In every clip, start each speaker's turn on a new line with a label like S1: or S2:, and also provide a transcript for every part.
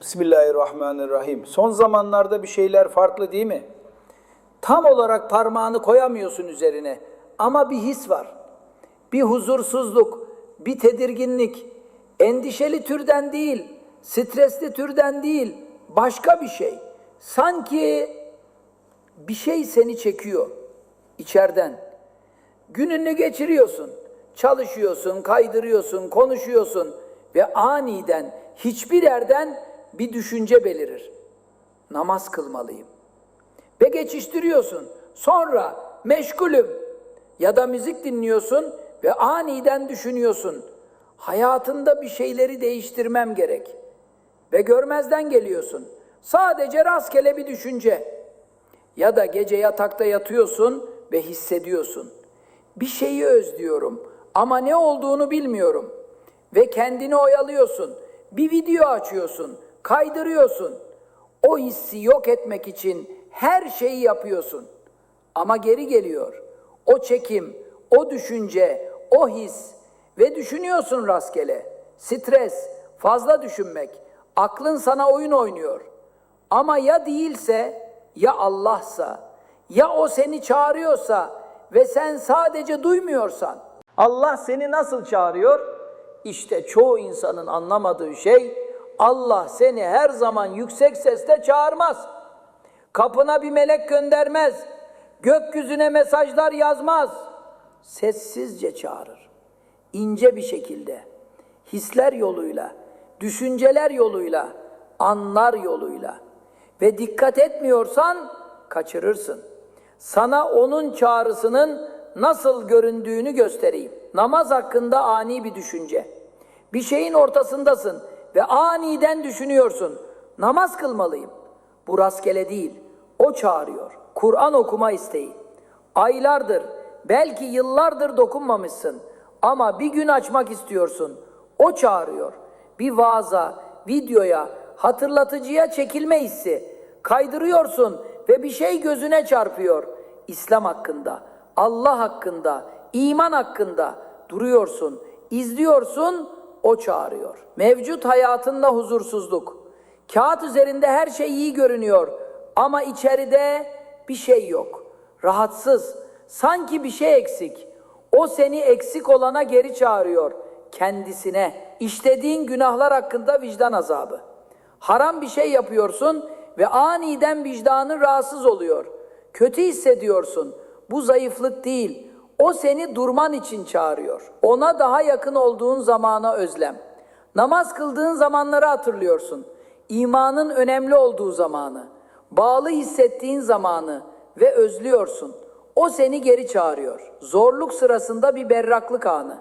S1: Bismillahirrahmanirrahim. Son zamanlarda bir şeyler farklı değil mi? Tam olarak parmağını koyamıyorsun üzerine ama bir his var. Bir huzursuzluk, bir tedirginlik, endişeli türden değil, stresli türden değil, başka bir şey. Sanki bir şey seni çekiyor içeriden. Gününü geçiriyorsun, çalışıyorsun, kaydırıyorsun, konuşuyorsun ve aniden hiçbir yerden bir düşünce belirir. Namaz kılmalıyım. Ve geçiştiriyorsun. Sonra meşgulüm ya da müzik dinliyorsun ve aniden düşünüyorsun. Hayatında bir şeyleri değiştirmem gerek. Ve görmezden geliyorsun. Sadece rastgele bir düşünce. Ya da gece yatakta yatıyorsun ve hissediyorsun. Bir şeyi özlüyorum ama ne olduğunu bilmiyorum. Ve kendini oyalıyorsun. Bir video açıyorsun, kaydırıyorsun. O hissi yok etmek için her şeyi yapıyorsun. Ama geri geliyor. O çekim, o düşünce, o his ve düşünüyorsun rastgele. Stres, fazla düşünmek, aklın sana oyun oynuyor. Ama ya değilse, ya Allah'sa, ya o seni çağırıyorsa ve sen sadece duymuyorsan, Allah seni nasıl çağırıyor? İşte çoğu insanın anlamadığı şey, Allah seni her zaman yüksek sesle çağırmaz. Kapına bir melek göndermez. Gökyüzüne mesajlar yazmaz. Sessizce çağırır. İnce bir şekilde, hisler yoluyla, düşünceler yoluyla, anlar yoluyla ve dikkat etmiyorsan kaçırırsın. Sana onun çağrısının nasıl göründüğünü göstereyim. Namaz hakkında ani bir düşünce. Bir şeyin ortasındasın ve aniden düşünüyorsun. Namaz kılmalıyım. Bu rastgele değil. O çağırıyor. Kur'an okuma isteği. Aylardır, belki yıllardır dokunmamışsın ama bir gün açmak istiyorsun. O çağırıyor. Bir vaaza, videoya, hatırlatıcıya çekilme hissi. Kaydırıyorsun ve bir şey gözüne çarpıyor. İslam hakkında, Allah hakkında, iman hakkında duruyorsun, izliyorsun, o çağırıyor. Mevcut hayatında huzursuzluk. Kağıt üzerinde her şey iyi görünüyor ama içeride bir şey yok. Rahatsız, sanki bir şey eksik. O seni eksik olana geri çağırıyor kendisine. İşlediğin günahlar hakkında vicdan azabı. Haram bir şey yapıyorsun ve aniden vicdanın rahatsız oluyor. Kötü hissediyorsun. Bu zayıflık değil. O seni durman için çağırıyor. Ona daha yakın olduğun zamana özlem. Namaz kıldığın zamanları hatırlıyorsun. İmanın önemli olduğu zamanı. Bağlı hissettiğin zamanı ve özlüyorsun. O seni geri çağırıyor. Zorluk sırasında bir berraklık anı.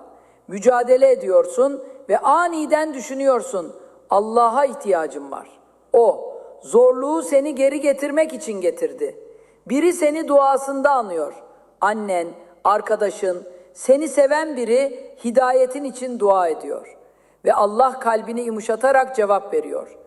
S1: Mücadele ediyorsun ve aniden düşünüyorsun. Allah'a ihtiyacım var. O zorluğu seni geri getirmek için getirdi. Biri seni duasında anıyor. Annen, arkadaşın, seni seven biri hidayetin için dua ediyor. Ve Allah kalbini yumuşatarak cevap veriyor.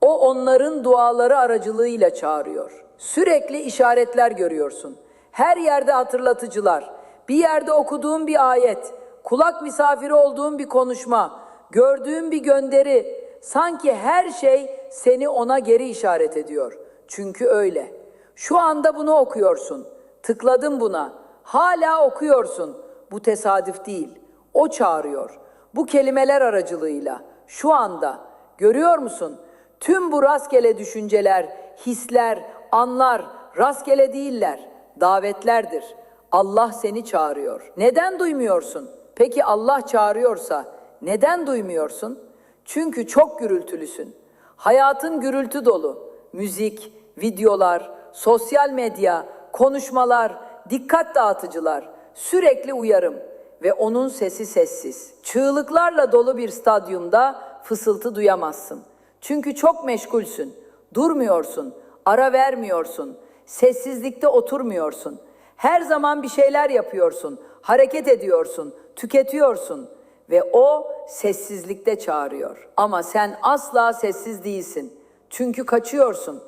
S1: O onların duaları aracılığıyla çağırıyor. Sürekli işaretler görüyorsun. Her yerde hatırlatıcılar. Bir yerde okuduğun bir ayet, kulak misafiri olduğun bir konuşma, gördüğün bir gönderi, sanki her şey seni ona geri işaret ediyor. Çünkü öyle. Şu anda bunu okuyorsun. Tıkladın buna. Hala okuyorsun. Bu tesadüf değil. O çağırıyor. Bu kelimeler aracılığıyla. Şu anda. Görüyor musun? Tüm bu rastgele düşünceler, hisler, anlar rastgele değiller. Davetlerdir. Allah seni çağırıyor. Neden duymuyorsun? Peki Allah çağırıyorsa neden duymuyorsun? Çünkü çok gürültülüsün. Hayatın gürültü dolu. Müzik, videolar, sosyal medya, konuşmalar, dikkat dağıtıcılar, sürekli uyarım ve onun sesi sessiz. Çığlıklarla dolu bir stadyumda fısıltı duyamazsın. Çünkü çok meşgulsün, durmuyorsun, ara vermiyorsun, sessizlikte oturmuyorsun. Her zaman bir şeyler yapıyorsun, hareket ediyorsun, tüketiyorsun ve o sessizlikte çağırıyor. Ama sen asla sessiz değilsin. Çünkü kaçıyorsun.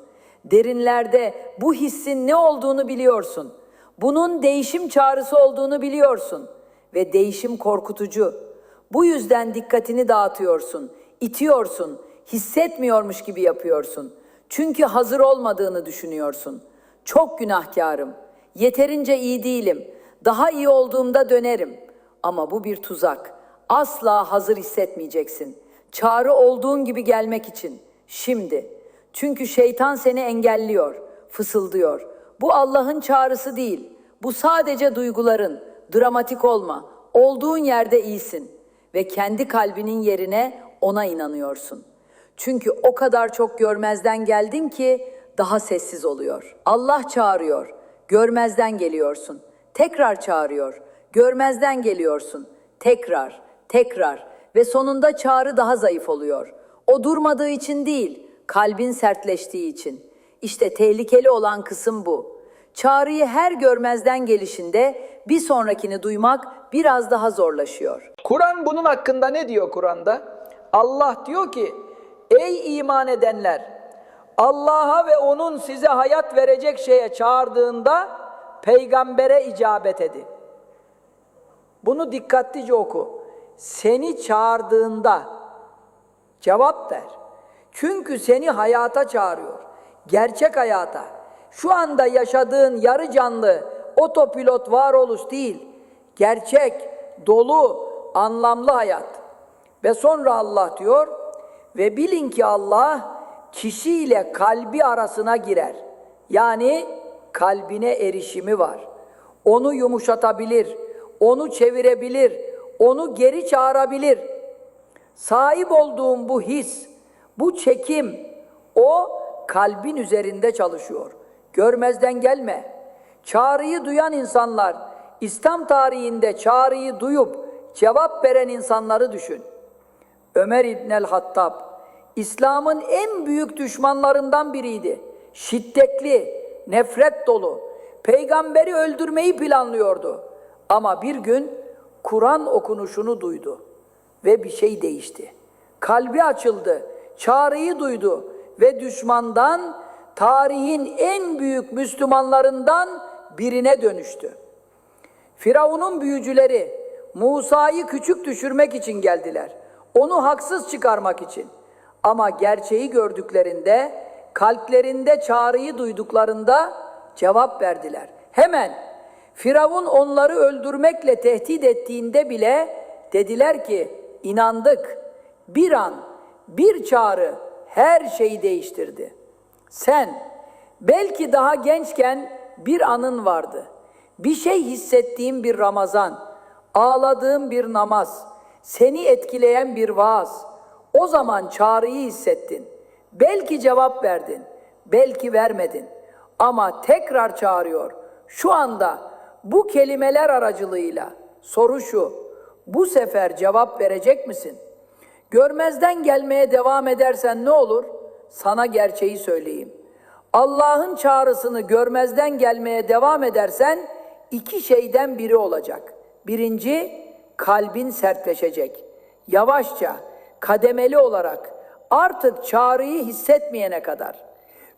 S1: Derinlerde bu hissin ne olduğunu biliyorsun. Bunun değişim çağrısı olduğunu biliyorsun ve değişim korkutucu. Bu yüzden dikkatini dağıtıyorsun, itiyorsun,
S2: Hissetmiyormuş gibi yapıyorsun. Çünkü hazır olmadığını düşünüyorsun. Çok günahkarım. Yeterince iyi değilim. Daha iyi olduğumda dönerim. Ama bu bir tuzak. Asla hazır hissetmeyeceksin. Çağrı olduğun gibi gelmek için. Şimdi. Çünkü şeytan seni engelliyor, fısıldıyor. Bu Allah'ın çağrısı değil. Bu sadece duyguların. Dramatik olma. Olduğun yerde iyisin ve kendi kalbinin yerine ona inanıyorsun. Çünkü o kadar çok görmezden geldin ki daha sessiz oluyor. Allah çağırıyor. Görmezden geliyorsun. Tekrar çağırıyor. Görmezden geliyorsun. Tekrar, tekrar ve sonunda çağrı daha zayıf oluyor. O durmadığı için değil, kalbin sertleştiği için. İşte tehlikeli olan kısım bu. Çağrıyı her görmezden gelişinde bir sonrakini duymak biraz daha zorlaşıyor.
S1: Kur'an bunun hakkında ne diyor Kur'an'da? Allah diyor ki ey iman edenler Allah'a ve onun size hayat verecek şeye çağırdığında peygambere icabet edin. Bunu dikkatlice oku. Seni çağırdığında cevap ver. Çünkü seni hayata çağırıyor. Gerçek hayata. Şu anda yaşadığın yarı canlı otopilot varoluş değil. Gerçek, dolu, anlamlı hayat. Ve sonra Allah diyor ve bilin ki Allah kişiyle kalbi arasına girer. Yani kalbine erişimi var. Onu yumuşatabilir, onu çevirebilir, onu geri çağırabilir. Sahip olduğum bu his, bu çekim, o kalbin üzerinde çalışıyor. Görmezden gelme. Çağrıyı duyan insanlar, İslam tarihinde çağrıyı duyup cevap veren insanları düşün. Ömer İbnel Hattab, İslam'ın en büyük düşmanlarından biriydi. Şiddetli, nefret dolu, peygamberi öldürmeyi planlıyordu. Ama bir gün Kur'an okunuşunu duydu ve bir şey değişti. Kalbi açıldı, çağrıyı duydu ve düşmandan tarihin en büyük Müslümanlarından birine dönüştü. Firavun'un büyücüleri Musa'yı küçük düşürmek için geldiler. Onu haksız çıkarmak için. Ama gerçeği gördüklerinde, kalplerinde çağrıyı duyduklarında cevap verdiler. Hemen Firavun onları öldürmekle tehdit ettiğinde bile dediler ki inandık. Bir an, bir çağrı her şeyi değiştirdi. Sen belki daha gençken bir anın vardı. Bir şey hissettiğin bir Ramazan, ağladığın bir namaz, seni etkileyen bir vaaz. O zaman çağrıyı hissettin. Belki cevap verdin, belki vermedin. Ama tekrar çağırıyor. Şu anda bu kelimeler aracılığıyla soru şu. Bu sefer cevap verecek misin? Görmezden gelmeye devam edersen ne olur? Sana gerçeği söyleyeyim. Allah'ın çağrısını görmezden gelmeye devam edersen iki şeyden biri olacak. Birinci, kalbin sertleşecek. Yavaşça, kademeli olarak artık çağrıyı hissetmeyene kadar,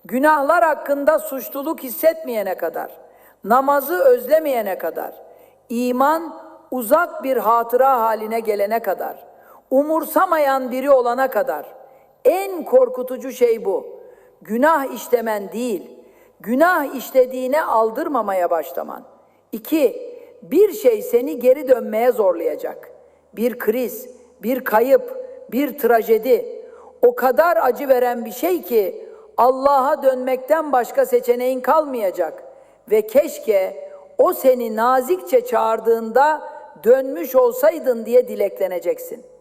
S1: günahlar hakkında suçluluk hissetmeyene kadar, namazı özlemeyene kadar, iman uzak bir hatıra haline gelene kadar, umursamayan biri olana kadar en korkutucu şey bu. Günah işlemen değil, günah işlediğine aldırmamaya başlaman. İki, bir şey seni geri dönmeye zorlayacak. Bir kriz, bir kayıp, bir trajedi. O kadar acı veren bir şey ki Allah'a dönmekten başka seçeneğin kalmayacak. Ve keşke o seni nazikçe çağırdığında dönmüş olsaydın diye dilekleneceksin.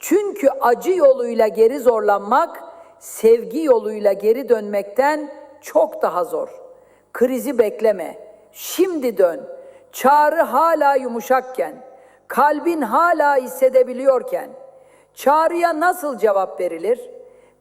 S1: Çünkü acı yoluyla geri zorlanmak, sevgi yoluyla geri dönmekten çok daha zor. Krizi bekleme. Şimdi dön. Çağrı hala yumuşakken, kalbin hala hissedebiliyorken, çağrıya nasıl cevap verilir?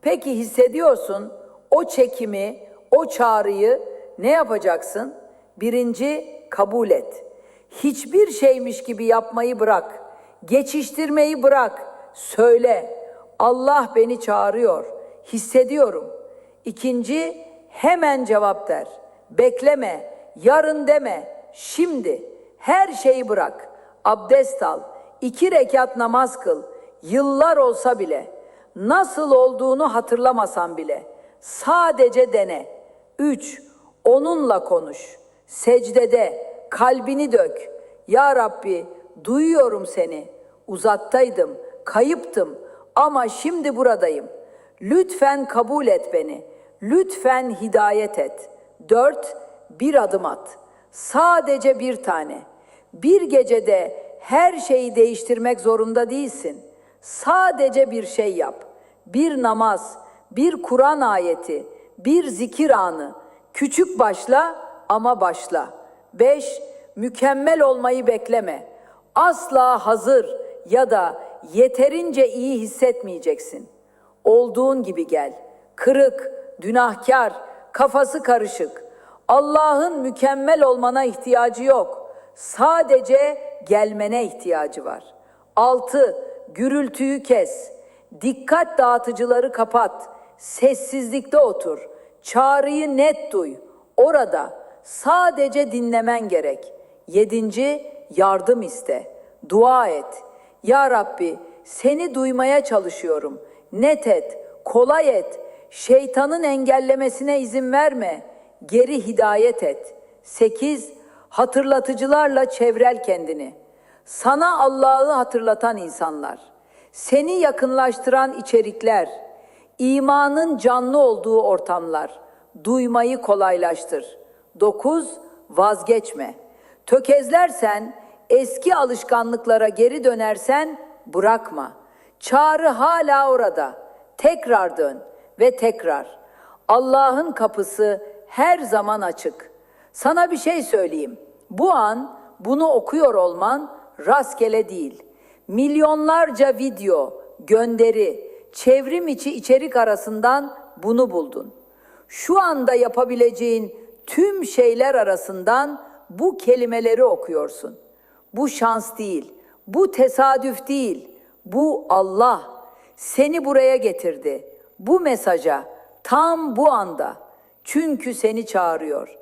S1: Peki hissediyorsun o çekimi, o çağrıyı ne yapacaksın? Birinci, kabul et. Hiçbir şeymiş gibi yapmayı bırak. Geçiştirmeyi bırak. Söyle. Allah beni çağırıyor. Hissediyorum. İkinci, hemen cevap ver. Bekleme, yarın deme, şimdi. Her şeyi bırak. Abdest al. iki rekat namaz kıl. Yıllar olsa bile. Nasıl olduğunu hatırlamasan bile. Sadece dene. 3. Onunla konuş. Secdede kalbini dök. Ya Rabbi duyuyorum seni. Uzaktaydım, kayıptım ama şimdi buradayım. Lütfen kabul et beni. Lütfen hidayet et. 4. Bir adım at. Sadece bir tane. Bir gecede her şeyi değiştirmek zorunda değilsin. Sadece bir şey yap. Bir namaz, bir Kur'an ayeti, bir zikir anı. Küçük başla ama başla. 5. Mükemmel olmayı bekleme. Asla hazır ya da yeterince iyi hissetmeyeceksin. Olduğun gibi gel. Kırık, günahkar, kafası karışık. Allah'ın mükemmel olmana ihtiyacı yok. Sadece gelmene ihtiyacı var. 6. Gürültüyü kes. Dikkat dağıtıcıları kapat. Sessizlikte otur. Çağrıyı net duy. Orada sadece dinlemen gerek. Yedinci, yardım iste. Dua et. Ya Rabbi, seni duymaya çalışıyorum. Net et, kolay et. Şeytanın engellemesine izin verme. Geri hidayet et. 8. Hatırlatıcılarla çevrel kendini. Sana Allah'ı hatırlatan insanlar. Seni yakınlaştıran içerikler. imanın canlı olduğu ortamlar. Duymayı kolaylaştır. 9. Vazgeçme. Tökezlersen, eski alışkanlıklara geri dönersen bırakma. Çağrı hala orada. Tekrar dön ve tekrar. Allah'ın kapısı her zaman açık. Sana bir şey söyleyeyim. Bu an bunu okuyor olman rastgele değil. Milyonlarca video, gönderi, çevrim içi içerik arasından bunu buldun. Şu anda yapabileceğin tüm şeyler arasından bu kelimeleri okuyorsun. Bu şans değil, bu tesadüf değil, bu Allah seni buraya getirdi. Bu mesaja tam bu anda. Çünkü seni çağırıyor.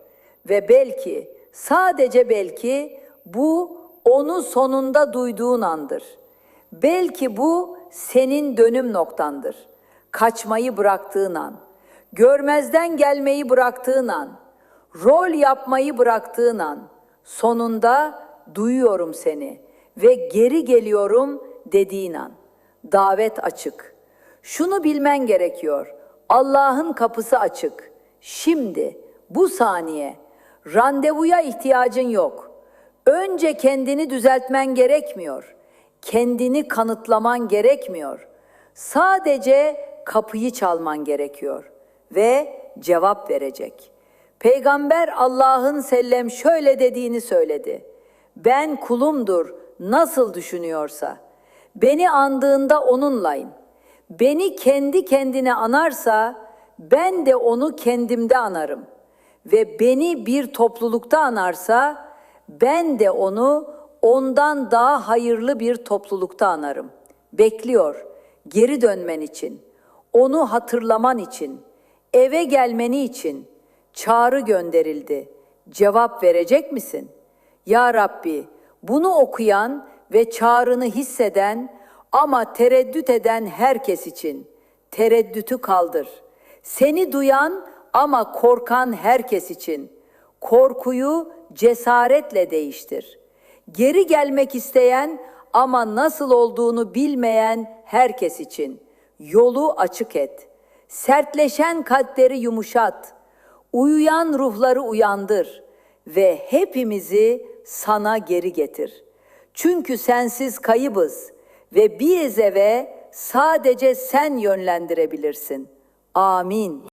S1: Ve belki, sadece belki bu onu sonunda duyduğun andır. Belki bu senin dönüm noktandır. Kaçmayı bıraktığın an, görmezden gelmeyi bıraktığın an, rol yapmayı bıraktığın an, sonunda duyuyorum seni ve geri geliyorum dediğin an. Davet açık. Şunu bilmen gerekiyor. Allah'ın kapısı açık. Şimdi, bu saniye, randevuya ihtiyacın yok. Önce kendini düzeltmen gerekmiyor. Kendini kanıtlaman gerekmiyor. Sadece kapıyı çalman gerekiyor ve cevap verecek. Peygamber Allah'ın sellem şöyle dediğini söyledi. Ben kulumdur nasıl düşünüyorsa. Beni andığında onunlayım. Beni kendi kendine anarsa ben de onu kendimde anarım. Ve beni bir toplulukta anarsa ben de onu ondan daha hayırlı bir toplulukta anarım. Bekliyor geri dönmen için, onu hatırlaman için, eve gelmeni için çağrı gönderildi. Cevap verecek misin? Ya Rabbi, bunu okuyan ve çağrını hisseden ama tereddüt eden herkes için tereddütü kaldır. Seni duyan ama korkan herkes için korkuyu cesaretle değiştir. Geri gelmek isteyen ama nasıl olduğunu bilmeyen herkes için yolu açık et. Sertleşen kalpleri yumuşat. Uyuyan ruhları uyandır ve hepimizi sana geri getir. Çünkü sensiz kayıbız ve bir eve sadece sen yönlendirebilirsin. Amin.